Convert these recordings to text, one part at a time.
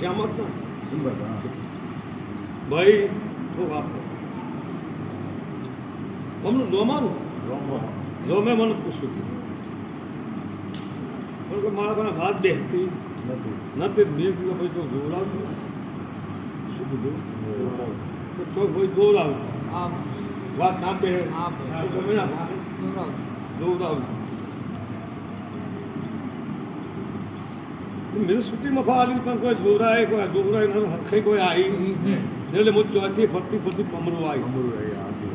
શ્યામત ભાઈ વાત કરું. તમને જોમાનું જોમે મને પૂછ્યું હતું. પણ કે મારા પાસે વાત બેસતી નથી. નથી મેં કીધું ભાઈ તો જોવડાવજો. શું કીધું? તો તો ભાઈ જોવડાવજો. આમ વાત ના બે હા, ભાઈ. તો. જોવડાવજો મેરે સુટીમાં ખાલી પણ કોઈ જોરાય કોઈ જોરાય ના હરખઈ કોઈ આવી એટલે હું ચોથી ફરતી ફરતી પમરું આવી. અમરું આવી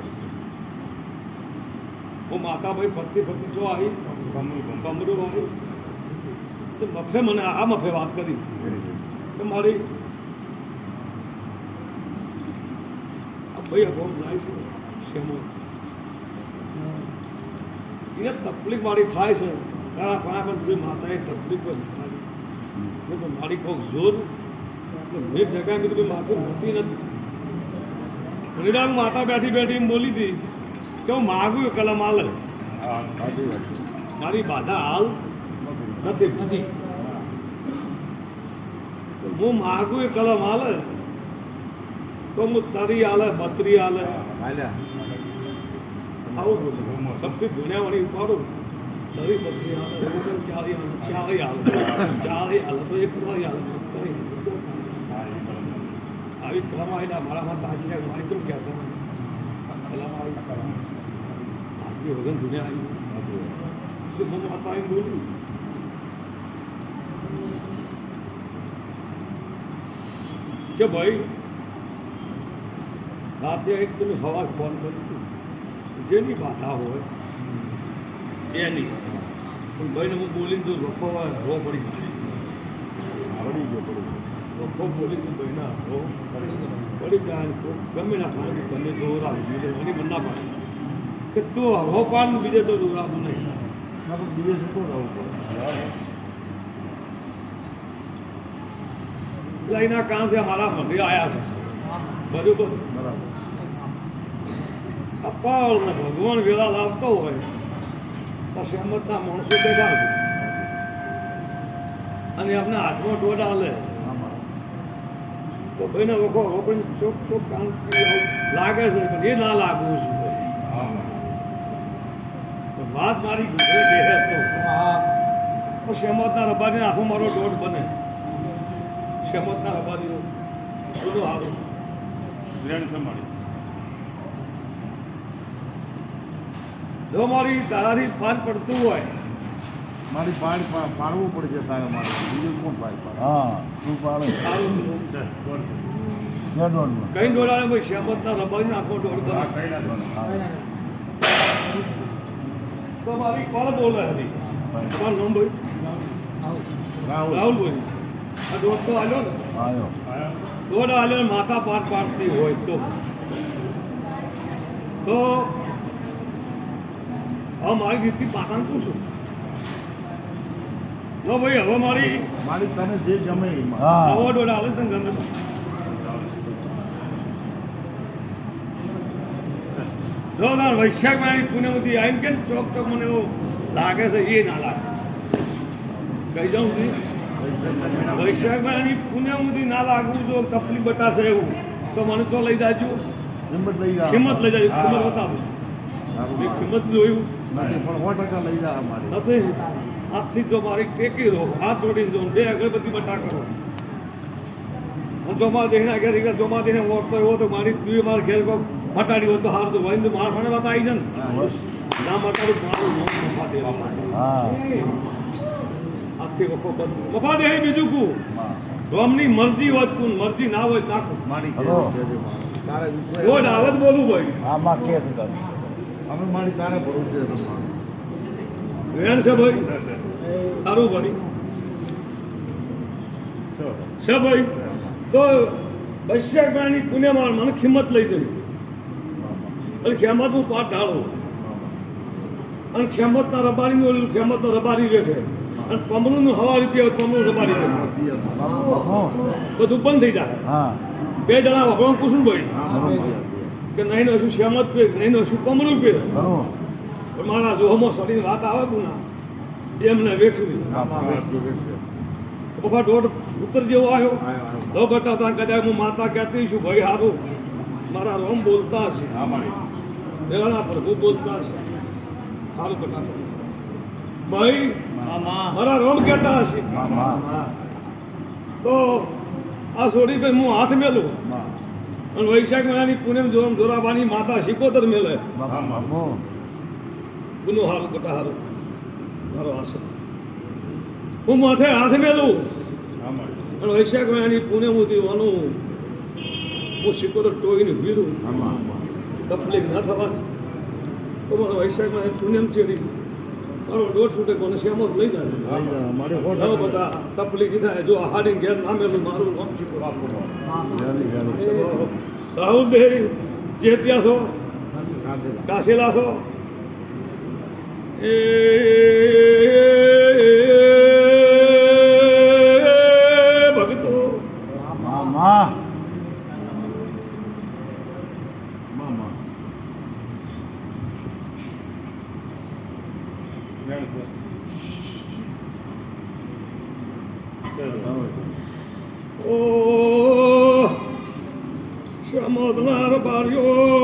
હું માતાભાઈ ફરતી ફરતી જો આવી. કમરું પમરું આવી. તો મફે મને આ મફે વાત કરી. કે મારી આ ભાઈ અગાઉ જાય છે શેમો એને તકલીફ મારી થાય છે. ઘણા ઘણા પણ બધી માતાએ તકલીફ તો મારી કહું જોર. મેં જગ્યા કીધું કે માથું હોતી નથી. ઘણીવાર માતા બેઠી બેઠી એમ બોલી હતી કે હું માગું એ કલમ હાલ મારી બાધા હાલ નથી. નથી. હું માગું એ કલમ હાલે તો હું તરી હાલે બત્રી હાલે આવું બોલું. દુનિયા દુનિયાવાળી ઉપાડું. બત્રી હાલે ઓગણ ચાલી હાલે ચાલી હાલે ચાલી હાલે તો એક તરી હાલે હાલે. આવી કલમ આવેલા મારામાં તાજી રાખ મારી તો કહેતા કલમ આવી આટલી વગર દુનિયા આવી તો માતા આવીને બોલ્યું કે ભાઈ રાતે એક તમે હવા ફોન કર્યું જેની બાધા હોય એની પણ ભાઈને હું બોલીને તો હોય હવો પડી જાય પડી ગયો પડી ગયો. બોલી બોલીને ભાઈના હવો પડી ગયા. ગમે ના પાડે તમે આવી બીજે એની મન ના પાડે. કે તું હવો પાડ બીજે તો દોરાવું નહીં. બીજે શું રહું પડે? એટલે એના કારણથી અમારા મંદિર આવ્યા છે. બરોબર બરાબર. અપાવલ ને ભગવાન વેલા લાવતો હોય. પછી અમતના માણસો બેઠા છે. અને એમના હાથમાં દોડ હાલે તો ભાઈને વખો રોકડીને ચોક ચોક કામ લાગે છે, પણ એ ના લાગવું પણ વાત મારી ગુજરાતી બે તો. શેમતના રબારીને આખો મારો દોઢ બને. શેમતના રબારીનો બધું સારું જો મારી તારાથી પાર પડતું હોય. મારી પાડ પાડવું પડશે તારે મારે બીજું કોણ પાડ પાડ? હા. તું પાડે. કઈ દોડાવે ભાઈ શ્યામત ના રબાઈ નાખો ડોળ તો મારી કોણ બોલે હતી કોણ નામ ભાઈ? આવું રાહુલ. રાહુલ ભાઈ. આ દોઢ તો આલ્યો ને? આવ્યો દોઢ આલ્યો ને માતા પાર પાડતી હોય તો. તો હવે મારી રીતથી પાતાને પૂછું. લો ભાઈ હવે મારી મારી તને જે જમે એ ડોડા આવે તને ગમે જો તાર વૈશાખ મહિનાની પુણ્યવતી આવીને કે ચોક ચોક મને એવું લાગે છે? એ ના લાગે. કહી દઉં છું. વૈશાખ મહિનાની પુણ્યવતી ના લાગવું જો તકલીફ બતાશે એવું તો મને તો લઈ જાજો. હિંમત લઈ જા હિંમત લઈ જાજો. કિંમત બતાવું. મેં કિંમત જોયું. નથી પણ સો ટકા લઈ જા મારી નથી આજથી જો મારી ટેકી દો હાથ જોડી દો બે અગરબત્તી બટા કરો હું જોમા દેને આગળ આગળ જોમા દેને ઓળખતો એવો તો મારી તું મારે ઘેર કોક મટાડી હોય તો હાર તો ભાઈ મારા મને વાત આવી છે ને? ના મટાડું મારું નામ મફા દે આજથી વખો બંધ મફા દે બીજું કું? રોમની મરજી હોય તો કું મરજી ના હોય તો નાખું મારી હલો. કહેજે મારે. તારે વિશ્વાસ- રોજ આવે જ બોલું ભાઈ આમાં કે અમે મારી તારે ભરું છે. વેણ છે ભાઈ? સારું ભાઈ છે ભાઈ? તો વૈશાખ મહિનાની પુણ્યમાં મને કિંમત લઈ જઈ એટલે ખેમત હું પાઠ ઢાળું. અને ખેમતના રબારીનું ઓલું ખેમતનો રબારી રેઠે અને પમરુંનું હવા રૂપિયા પમરું રબારી રેઠે બધું બંધ થઈ જાય. બે જણા વખો કુસુમ ભાઈ. કે નહીં નશું શ્યામત પે નહીં નશું કમરું પે મારા જોહમાં સડીને વાત આવે ગુના. એમને વેઠવી. પપ્પા દોઢ ઉત્તર જેવો આવ્યો. આયો, ઘટા તો તા કદાચ હું માતા કહેતી છું ભાઈ હારું. મારા રોમ બોલતા છે. દેવાના પ્રભુ બોલતા છે. હારું બટા ભાઈ મારા રોમ કહેતા હશે. તો આ છોડી ભાઈ હું હાથ મેલું. અને વૈશાખ મહિનાની પૂનમ જોરમ જોરાબાની માતા શિકોતર મેલે. ગુનો હારું કટા હારું. મારો આશો હું માથે હાથ મેલું. અને વૈશાખ મહિનાની પૂનમ હું વાનું હું શિકોતર ટોઈને માં તકલીફ ના થવાની. તો મારો વૈશાખ મહિના પૂનમ ચેડી મારો દોઢ છૂટે કોને શ્યામો જ લઈ જાય. બધા તકલીફ થાય જો હાડીને ઘેર ના મેલું મારું વેલી વેલી રાહુલ દેહરી જેતિયા છો? કાશેલા છો? એ Yani Oh, şamadlar barıyor.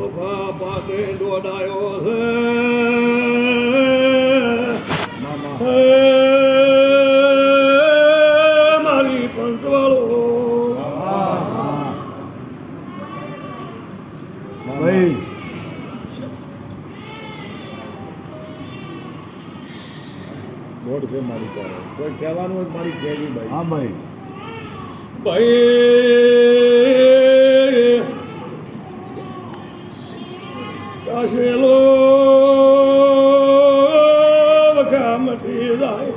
બાપા પાતે દોડાયો છે મારી પંચવાળો ભાઈ બોર્ડ છે મારી પાસે. કોઈ કહેવાનું મારી કહેવી ભાઈ હા ભાઈ. ભાઈ વખા મટી જાય.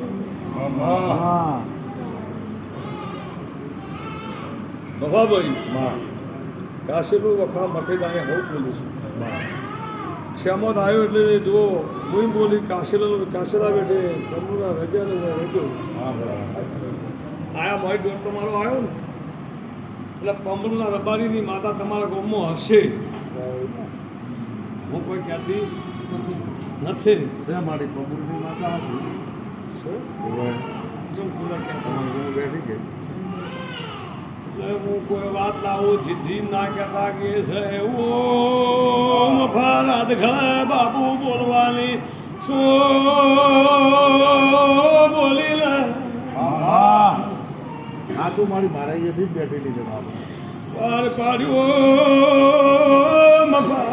વખા મટી હું બોલું છું. માં આવ્યો એટલે જુઓ હું બોલી કાશેલો કાશેલા બેઠે તમુના રજા ને રજો હા બરાબર. આયા મારી દોડ તમારો આવ્યો ને. એટલે પંબલના રબારીની માતા તમારા ગામમાં હશે. હું કોઈ કહેતી નથી. છે મારી પબુરની માતા હતી? શું? બેઠી ગઈ. એટલે હું કોઈ વાત લાવું જીદ્દી ના કહેતા કે છે ઓ મફારાત ઘણા બાપુ બોલવાની. શું બોલી લે? હા. આ તું મારી મારા અહીંયાથી જ બેઠેલી છે બાપુ. પાર પાડ્યો મફા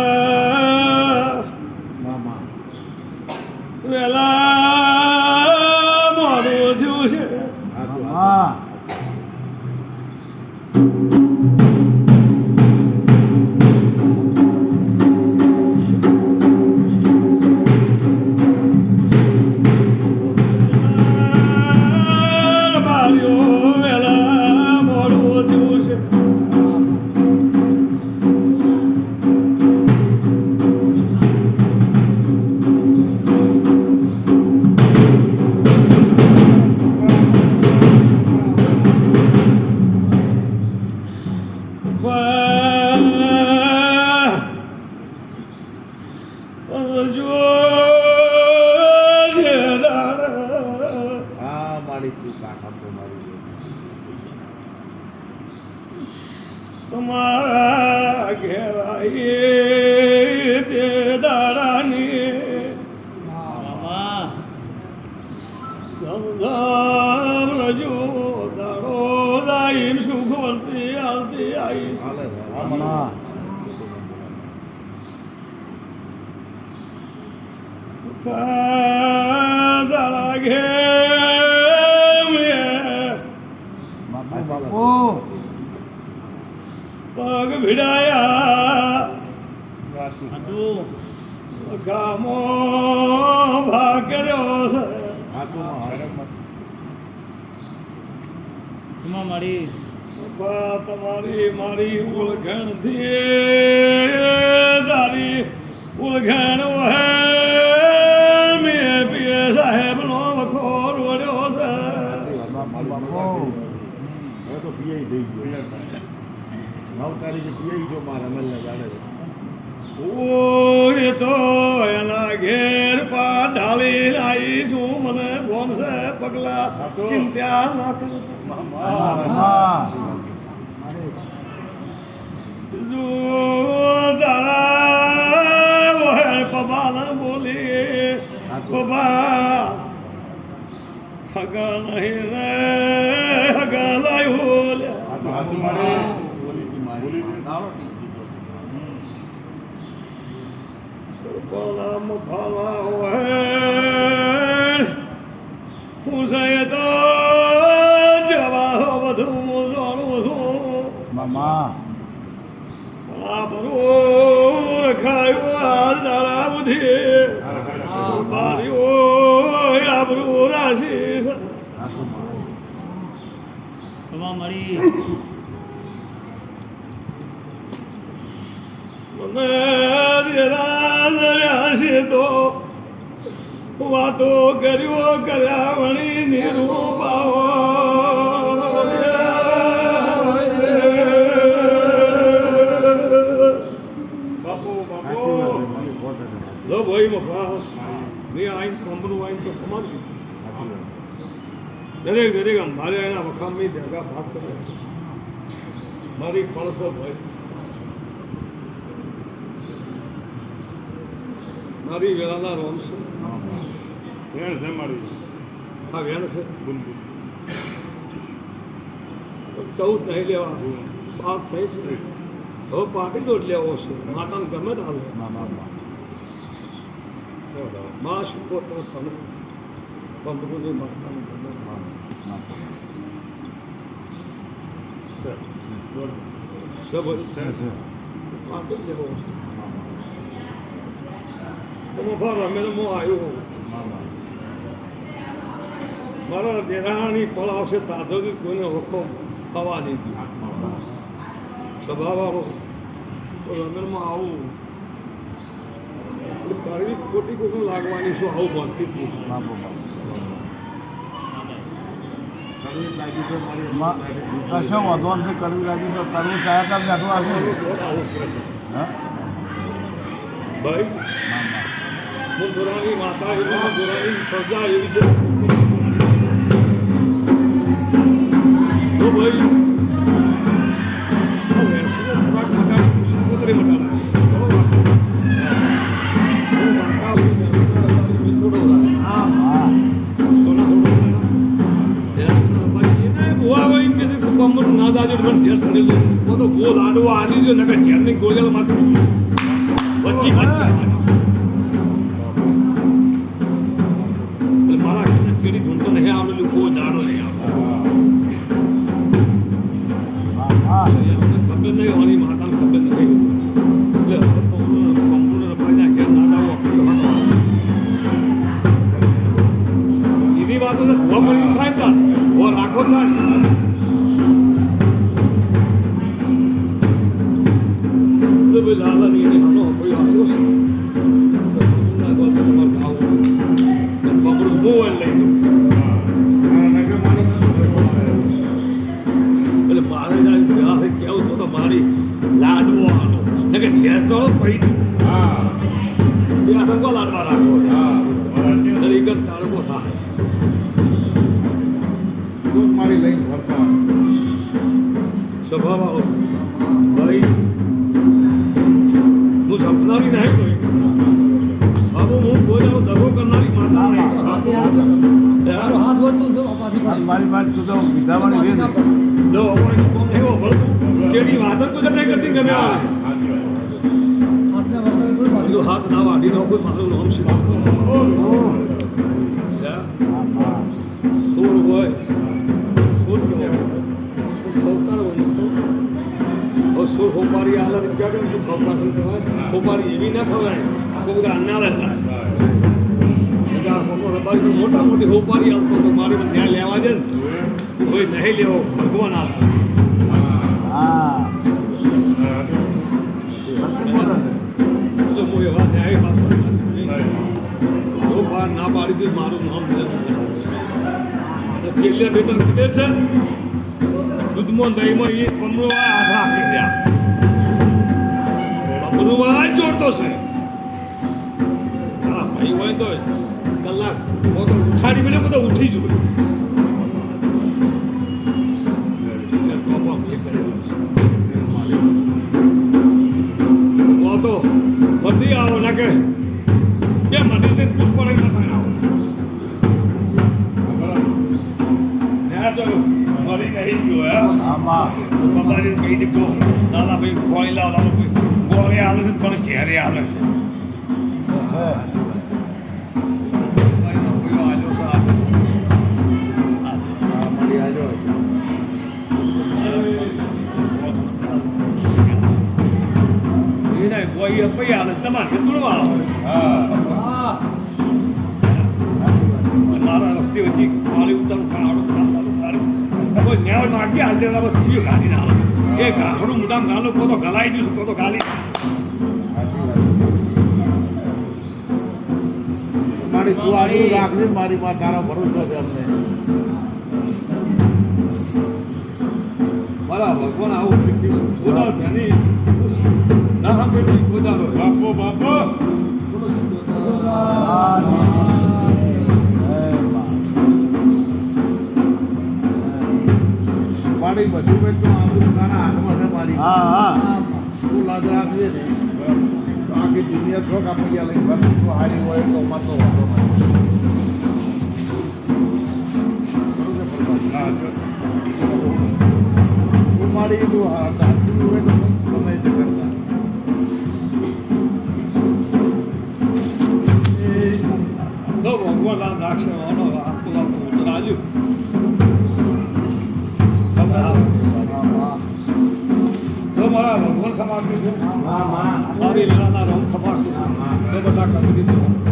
હા મારી તું તમારા ઘેર તે પગ ભીડાયા ગામો ભાગ્યો મારી તમારી મારી ઓળખણથી તારી ઓળખણ હવે તો પીઆઈ થઈ ગયો. નવ તારીખે પીઆઈ ગયો મારા જાણે છે. ઓય તો એના ઘેર પા ઢાલી આવીશું મને ફોન છે પગલા ચિંતા ના કરતા જો તારા પબાને બોલી. પબા જવા હું જાણું મામા બરો ખાયો આ દાડા બધી બારીઓ છે. હાથોમાં. એમાં મળી. તો વાતો કર્યો કર્યા વણી નિરૂપાવો. બાપુ સાચી વાત છે મારી સો ટકા. લો ભાઈ મફા. મેં આઈન કંપનું આઈન તો કમાતી સાચી વાત. દરેક દરેક મારે એના વખામની જગા ભાગ કરે મારી કળસો ભાઈ મારી વેળાના રોમ છે. વેણ છે મારી. હા વેણ છે ચૌદ નહીં લેવા બાપ થઈ છે. હવે પાટી દોડ લેવો છે. માતાને ગમે તે હાલે મામા, મામા. શું તો તમે મામા. મારા દેરાણી ફળ આવશે તાજોગી કોઈને હુકમ થવા. સ્વભાવવાળો તો રમેણમાં આવું કરવી ખોટી કોઈ લાગવાની શું આવું ભરતી કશો વાંધો નથી કરવી લાગી તો કરવું ચાહે તો જાતું આવ્યું ભાઈ માતા એવી પ્રજા એવી છે. હા એટલે અમને ખબર નહીં હોવાની તો પડી હું નહીં કોઈ બાબુ હું કોઈ જાણો દગો કરનારી માતા નહીં જો મારી વાત તું તો વિધાવાળી છે ને અમારે કોમ નહીં વળતું વાત જ નહીં કરતી ગમે આવે થોડી પાછી બીજું હાથ ના વાઢી નાખો. મારું નામ છે હા હા સોળ હોય? સોળ કેવો સૌકાર હોય સૌ. હોપારી આલે ક્યાં કેમ તું સૌકાર કહેવાય? હોપારી એવી ના ખવડાય આખો બધા અન્નાળે હતા બધા મોટો મોટા હોપારી આવતો તો મારે ત્યાં લેવા દે ને. કોઈ નહીં લેવો, ભગવાન આપશે મારું નામ છેલ્લે બે ત્રણ કીધે છે? દૂધમાં દહીંમાં એ પંદરો હાથ જોડતો છે. હા, ભાઈ હોય તો કલાક ઉઠાડી મેળે બધા ઉઠી જ હોય. તો તો આવો લાગે બે મની નહીં ગયો હે આમાં બાબાને કહી દીધું દાદા ભાઈ ગોળી લાવ દાદા ભાઈ ગોળી હાલે છે પણ ઝેરે હાલે છે ભાઈનો કોઈ. હા આજો હા ન્યાય નાખી હાલ દેવા બસ થયું ગાડી ના એ ગાહડું મુદામ ગાલો કો તો ગલાઈ દીધું કો તો ગાલી. મારી તું આજુ રાખજે મારી માં તારો ભરોસો છે અમને. મારા ભગવાન આવું ગોદાળ ધ્યાની ના સાંભળ્યું ગોદાળો બાપો બાપો. મારી બધું બેન તો આપણું તારા હાથમાં છે મારી હા હા. તું લાજ રાખજે. ને તો આખી દુનિયા છો કાપી ગયા લઈ ભક્તિ તો હારી હોય તો માતો વાંધો નહીં તું મારી તું શાંતિ હોય તો ગમે તે કરતા. તો ભગવાન આ દ્રાક્ષ વાનો આપતું આપતું તો મારા ભગવાન ખમાડતું છે મારી લીલાના રંગ ખમાડતું છે બધા કરી દીધું.